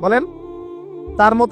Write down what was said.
বলেন তার মতো